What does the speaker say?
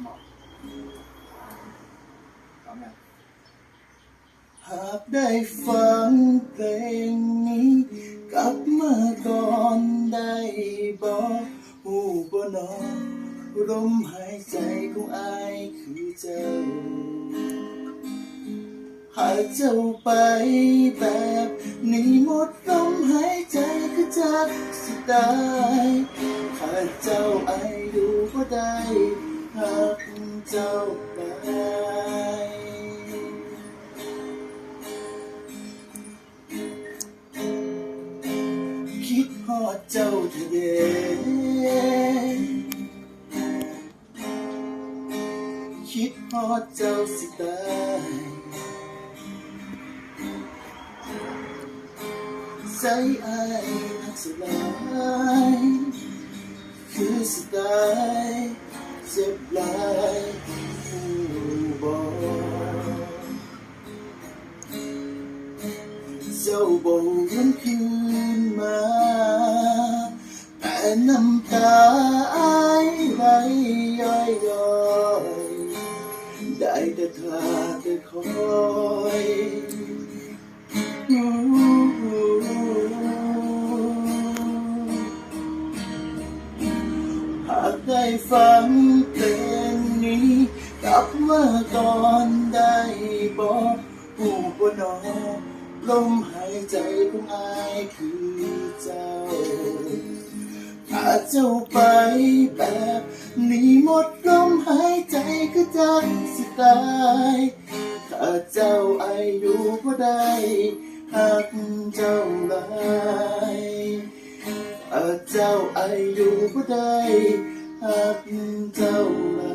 มบอกพร้อมยังหากได้ฟังเพลงนี้ กลับมาก่อนได้บอกหูบนอลมหายใจของอายคือเจ้า หากเจ้าไปแบบนี้หมดลมหายใจก็จะสิตายหากเจ้าไอายอยู่ก็ได้ หากเจ้าไปคิดฮอดเจ้าทีเดคิดฮอดเจ้าสิตายใจอายนักสลายคือสิตา เจ้าบ่ยันคืนมา แต่น้ำตาอายไหลย้อยย้อยได้แต่ทาแต่คอยหากได้ฟังเพลงนี้กลับมาก่อนได้บอกผู้บนอ ลมหายใจของอายคือเจ้าถ้าเจ้าไปแบบนี้หมดลมหายใจก็จังสิตายถ้าเจ้าอายุก็ได้หากเจ้าลายถ้าเจ้าอายุก็ได้หากเจ้าห